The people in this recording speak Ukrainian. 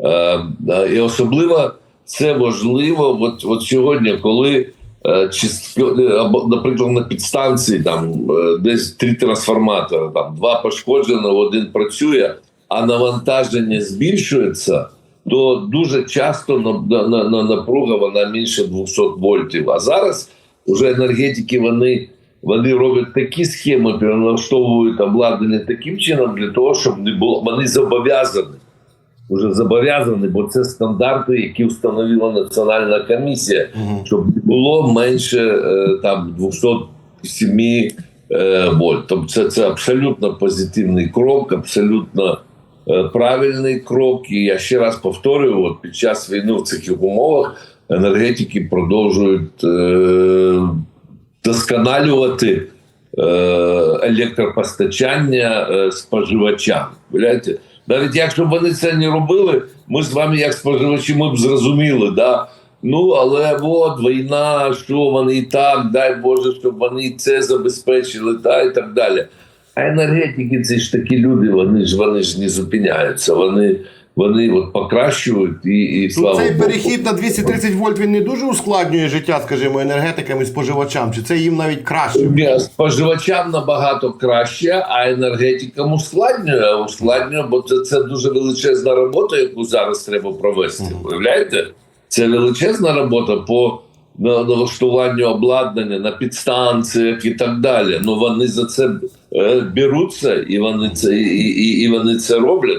Е, е, і особливо це важливо от, от сьогодні, коли е, чистки, наприклад, на підстанції там десь три трансформатори, там два пошкоджено, один працює, а навантаження збільшується, то дуже часто на, на, на напруга вона менше 200 вольтів. А зараз вже енергетики вони. Вони роблять такі схеми, переналаштовують обладнання таким чином для того, щоб не було. Вони зобов'язані вже зобов'язані, бо це стандарти, які встановила національна комісія, щоб було менше е, там 207 е, вольт. Тобто це, це абсолютно позитивний крок, абсолютно е, правильний крок. І я ще раз повторюю: от під час війни в цих умовах енергетики продовжують е, досконалювати е, електропостачання е, споживачам. Уявляєте? Навіть якщо б вони це не робили, ми з вами, як споживачі, ми б зрозуміли, да? ну але от війна, що вони і так, дай Боже, щоб вони це забезпечили, та і так далі. А енергетики це ж такі люди, вони ж вони ж не зупиняються, вони, вони от покращують і, і слава цей Богу. перехід на 230 вольт він не дуже ускладнює життя, скажімо, енергетикам і споживачам, чи це їм навіть краще? Ні, споживачам набагато краще, а енергетикам ускладнює, ускладнює, бо це, це дуже величезна робота, яку зараз треба провести. Уявляєте? Це величезна робота по на- налаштуванню обладнання на підстанціях і так далі. Ну вони за це е, беруться, і вони це і, і, і вони це роблять.